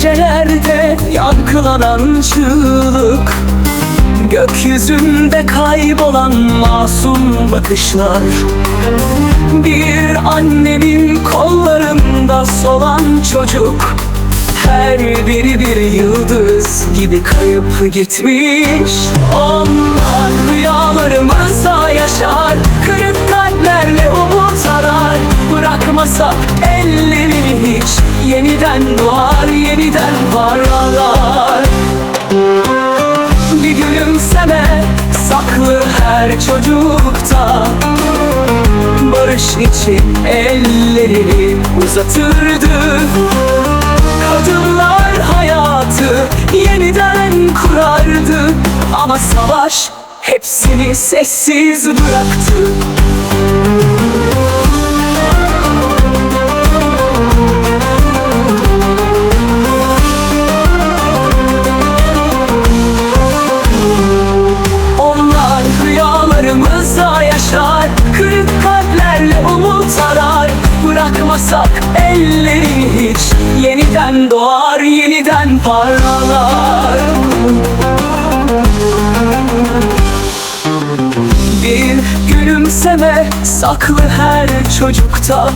gecelerde yankılanan çığlık Gökyüzünde kaybolan masum bakışlar. Bir annenin kollarında solan çocuk Her biri bir yıldız gibi kayıp gitmiş. Onlar rüyalarımızda yaşar Kırık kalplerle umut arar. Bırakmasa ellerini hiç Yeniden doğar, yeniden parlar bir gülümseme saklı her çocukta. Barış için ellerini uzatırdı. Kadınlar hayatı yeniden kurardı. Ama savaş hepsini sessiz bıraktı gülümseme saklı her çocukta.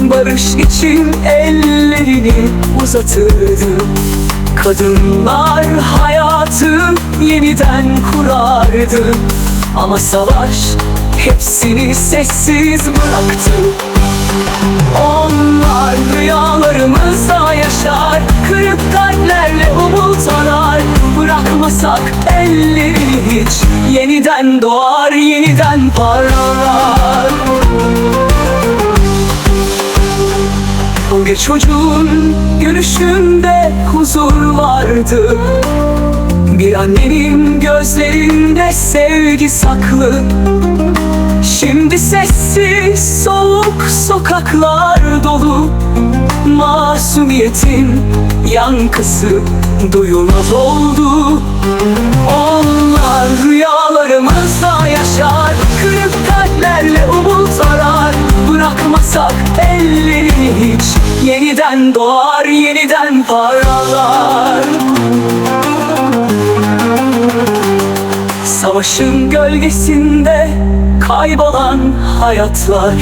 Barış için ellerini uzatırdı. Kadınlar hayatı yeniden kurardı. Ama savaş hepsini sessiz bıraktı. Onlar rüyalarımızda yaşar Kırık kalplerle umut Bırakmasak ellerini hiç. Yeniden doğar, yeniden parlar. Bir çocuğun gülüşünde huzur vardı? Bir annenin gözlerinde sevgi saklı. Şimdi sessiz soğuk sokaklar dolu Masumiyetin yankısı duyulmaz oldu. Onlar rüyalarımızda yaşar Kırık kalplerle umut arar. Bırakmasak ellerini hiç Yeniden doğar, yeniden parlar Savaşın gölgesinde kaybolan hayatlar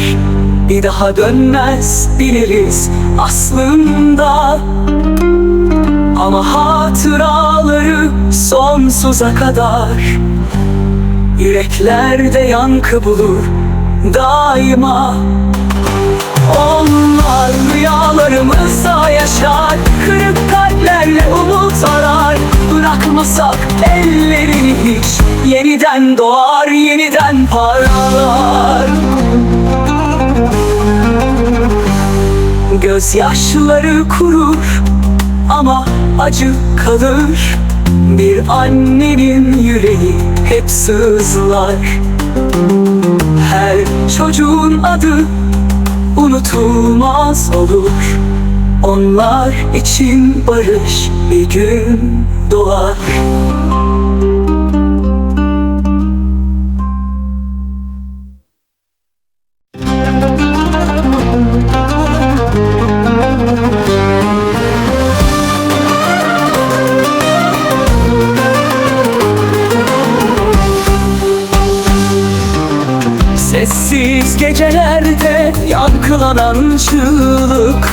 Bir daha dönmez biliriz aslında. Ama hatıraları sonsuza kadar Yüreklerde yankı bulur daima. Onlar rüyalarımızda yaşar Kırık kalplerle umut arar. Bırakmasak ellerini hiç Yeniden doğar, yeniden parlar Gözyaşları kurur ama acı kalır. Bir annenin yüreği hep sızlar. Her çocuğun adı unutulmaz olur. Onlar için barış bir gün doğar Gecelerde yankılanan çığlık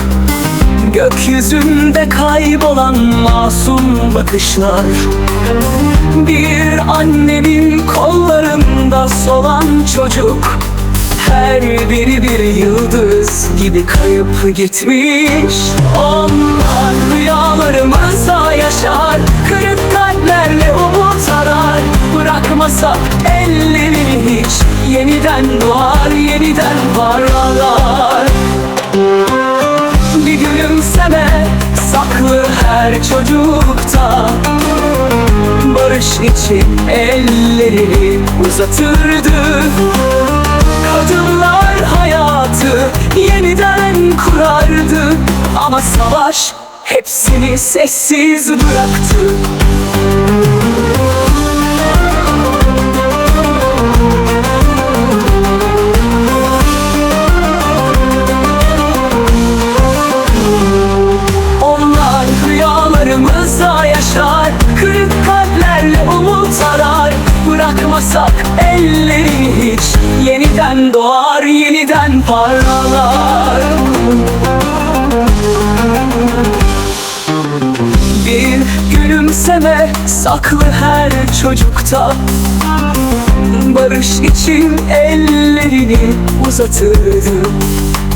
Gökyüzünde kaybolan masum bakışlar Bir annenin kollarında solan çocuk Her biri bir yıldız gibi kayıp gitmiş. Onlar rüyalarımızda yaşar Kırık kalplerle umut arar Bırakmasak ellerini hiç Yeniden doğar, yeniden parlar Bir gülümseme saklı her çocukta. Barış için ellerini uzatırdı. Kadınlar hayatı yeniden kurardı. Ama savaş hepsini sessiz bıraktı Bırakmasak ellerini hiç Yeniden doğar, yeniden parlalar Bir gülümseme saklı her çocukta. Barış için ellerini uzatırdı.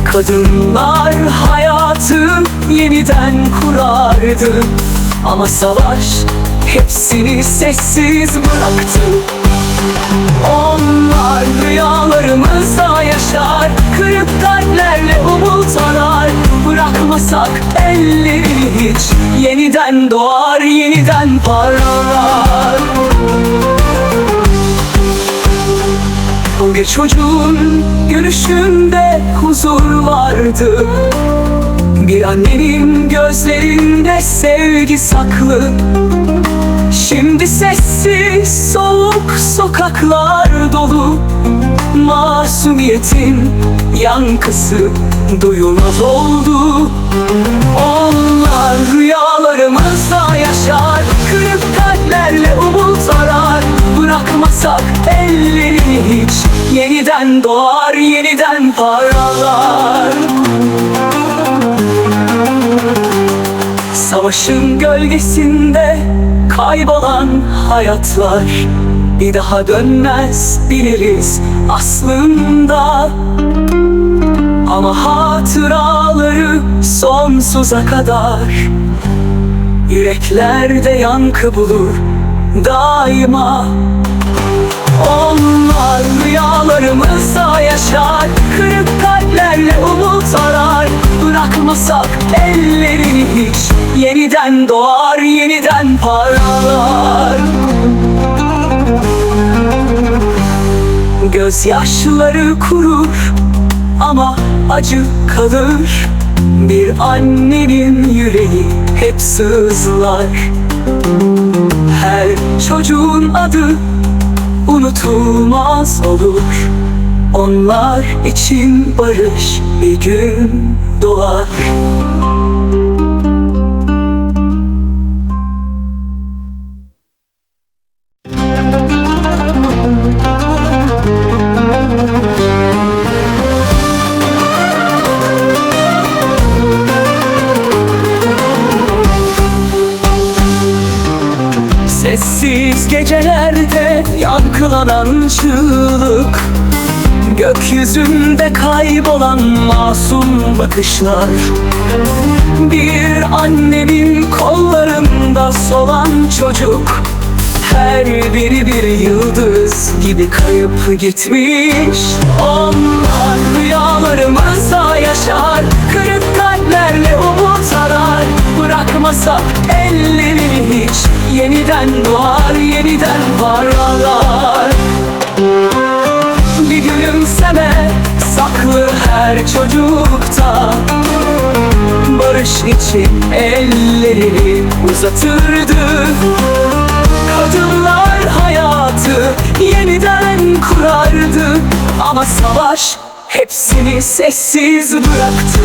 Kadınlar hayatı yeniden kurardı. Ama savaş hepsini sessiz bıraktı onlar rüyalarımızda yaşar Kırık kalplerle umut Bırakmasak ellerini hiç Yeniden doğar, yeniden parlar Bir çocuğun gülüşünde huzur vardı. Bir annenin gözlerinde sevgi saklı. Şimdi sessiz soğuk sokaklar dolu. Masumiyetin yankısı duyulmaz oldu. Onlar rüyalarımızda yaşar Kırık kalplerle umut arar Yeniden doğar, yeniden parlar Savaşın gölgesinde kaybolan hayatlar. Bir daha dönmez biliriz aslında. Ama hatıraları sonsuza kadar. Yüreklerde yankı bulur daima onlar rüyalarımızda yaşar Kırık kalplerle umut arar Bırakmasak ellerini hiç Yeniden doğar, yeniden parlar Gözyaşları kurur ama acı kalır. Bir annenin yüreği hep sızlar. Her çocuğun adı unutulmaz olur. Onlar için barış bir gün doğar yankılanan çığlık Gökyüzünde kaybolan masum bakışlar. Bir annenin kollarında solan çocuk Her biri bir yıldız gibi kayıp gitmiş. Onlar rüyalarımızda yaşar Kırık kalplerle umut arar. Bırakmasak ellerini hiç Yeniden doğar, yeniden parlar Bir gülümseme saklı her çocukta. Barış için ellerini uzatırdı. Kadınlar hayatı yeniden kurardı. Ama savaş hepsini sessiz bıraktı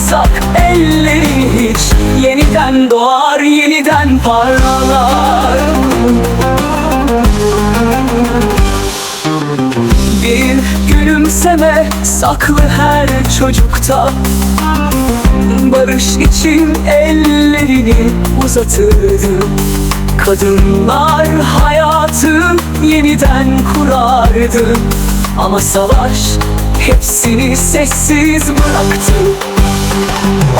Bırakmasak ellerini hiç. Yeniden doğar, yeniden parlar Bir gülümseme saklı her çocukta. Barış için ellerini uzatırdı. Kadınlar hayatı yeniden kurardı. Ama savaş Hepsini sessiz bıraktım.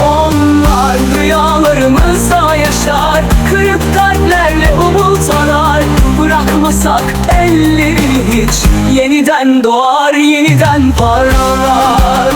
Onlar rüyalarımızda yaşar. Kırık kalplerle umut arar. Bırakmasak ellerini hiç. Yeniden doğar, yeniden parlar.